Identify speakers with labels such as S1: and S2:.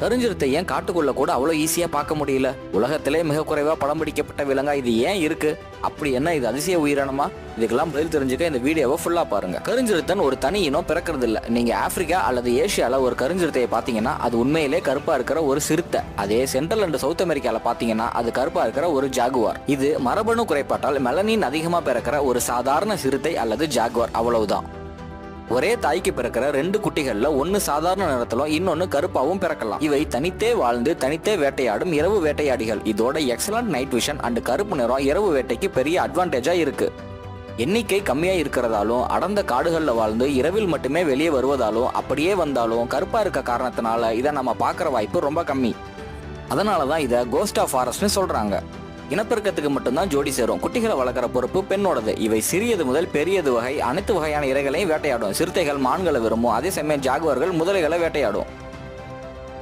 S1: கருஞ்சிருத்தை ஏன் காட்டுக்குள்ள கூட அவ்வளோ ஈஸியா பார்க்க முடியல? உலகத்திலே மிக குறைவா படம் பிடிக்கப்பட்ட விலங்கா இது ஏன் இருக்கு? அப்படி என்ன இது அதிசய உயிரினமா? இதுக்கெல்லாம் பதில் தெரிஞ்சுக்க இந்த வீடியோவை ஃபுல்லா பாருங்க. கருஞ்சிருத்தன் ஒரு தனி இனம் பிறக்கிறது இல்ல நீங்க ஆப்பிரிக்கா அல்லது ஏசியால ஒரு கருஞ்சிருத்தையை பாத்தீங்கன்னா அது உண்மையிலே கருப்பா இருக்கிற ஒரு சிறுத்தை. அதே சென்ட்ரல் அண்ட் சவுத் அமெரிக்கால பாத்தீங்கன்னா அது கருப்பா இருக்கிற ஒரு ஜாகுவார். இது மரபணு குறைபாட்டால் மெலனின் அதிகமா பிறக்கிற ஒரு சாதாரண சிறுத்தை அல்லது ஜாகுவார். அவ்வளவுதான். ஒரே தாய்க்கு பிறக்கிற ரெண்டு குட்டிகள்ல ஒன்னு சாதாரண நிறத்திலும் இன்னொன்னு கருப்பாவும் பிறக்கலாம். இவை தனித்தே வாழ்ந்து தனித்தே வேட்டையாடும் இரவு வேட்டையாடிகள். இதோட எக்ஸலண்ட் நைட் விஷன் அண்ட் கருப்பு நிறம் இரவு வேட்டைக்கு பெரிய அட்வான்டேஜா இருக்கு. எண்ணிக்கை கம்மியா இருக்கிறதாலும் அடர்ந்த காடுகள்ல வாழ்ந்து இரவில் மட்டுமே வெளியே வருவதாலும் அப்படியே வந்தாலும் கருப்பா இருக்க காரணத்தினால இதை நம்ம பார்க்குற வாய்ப்பு ரொம்ப கம்மி. அதனால தான் இதை கோஸ்ட் ஆஃப் ஃபாரஸ்ட்னு சொல்றாங்க. இனப்பெருக்கத்துக்கு மட்டும்தான் ஜோடி சேரும். குட்டிகளை வளர்க்குற பொறுப்பு பெண்ணோடது. இவை சிறியது முதல் பெரியது வகை. அனைத்து வகையான இறைகளையும் வேட்டையாடும். சிறுத்தைகள் மான்களை விரும்பும். அதே சமயம் ஜாகுவார்கள் முதலைகளை வேட்டையாடும்.